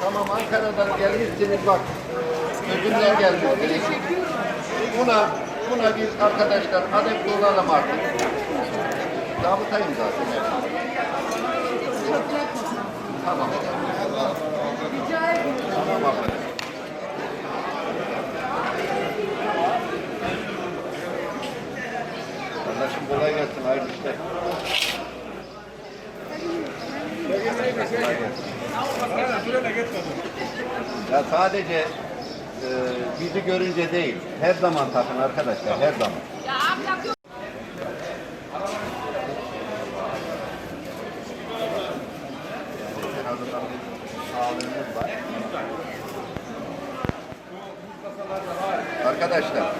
Tamam Ankara'dan gelmişsiniz bak. Gözümden gelmişsiniz. Buna, buna biz arkadaşlar adapte olalım artık. Zabıtayım zaten. Tamam. Tamam abi. Kardeşim kolay gelsin. Hayırlı işler. Ya sadece e, bizi görünce değil, her zaman takın arkadaşlar, her zaman. Arkadaşlar,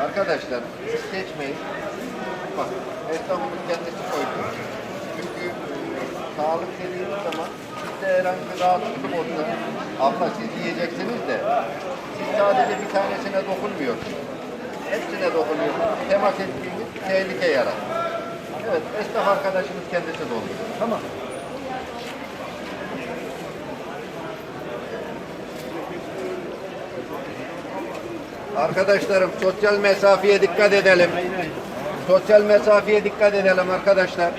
arkadaşlar siz seçmeyin. Esnafımız kendisi koydu. Çünkü e, sağlık dediğiniz zaman sizde herhangi bir rahatsızlık olsa, abla siz yiyeceksiniz de siz sadece bir tanesine dokunmuyorsunuz. Hepsine dokunuyorsunuz. Temas ettiğiniz tehlike yaratır. Evet, esnaf arkadaşımız kendisi dolduruyor. Tamam. Arkadaşlarım sosyal mesafeye dikkat edelim. Sosyal mesafeye dikkat edelim arkadaşlar.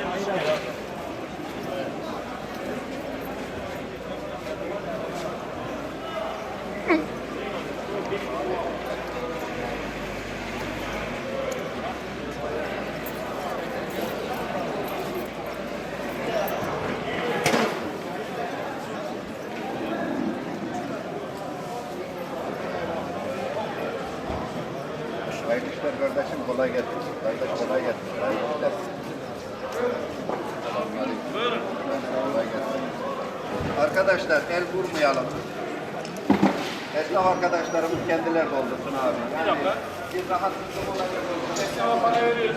Hayırlı işler kardeşim kolay gelsin. Kardeş kolay gelsin. Hayırlı işler. Selamünaleyküm. Kolay gelsin. Arkadaşlar el vurmayalım. Esnaf arkadaşlarımız kendileri doldursun abi. Yani bir rahatsızlık olabilir.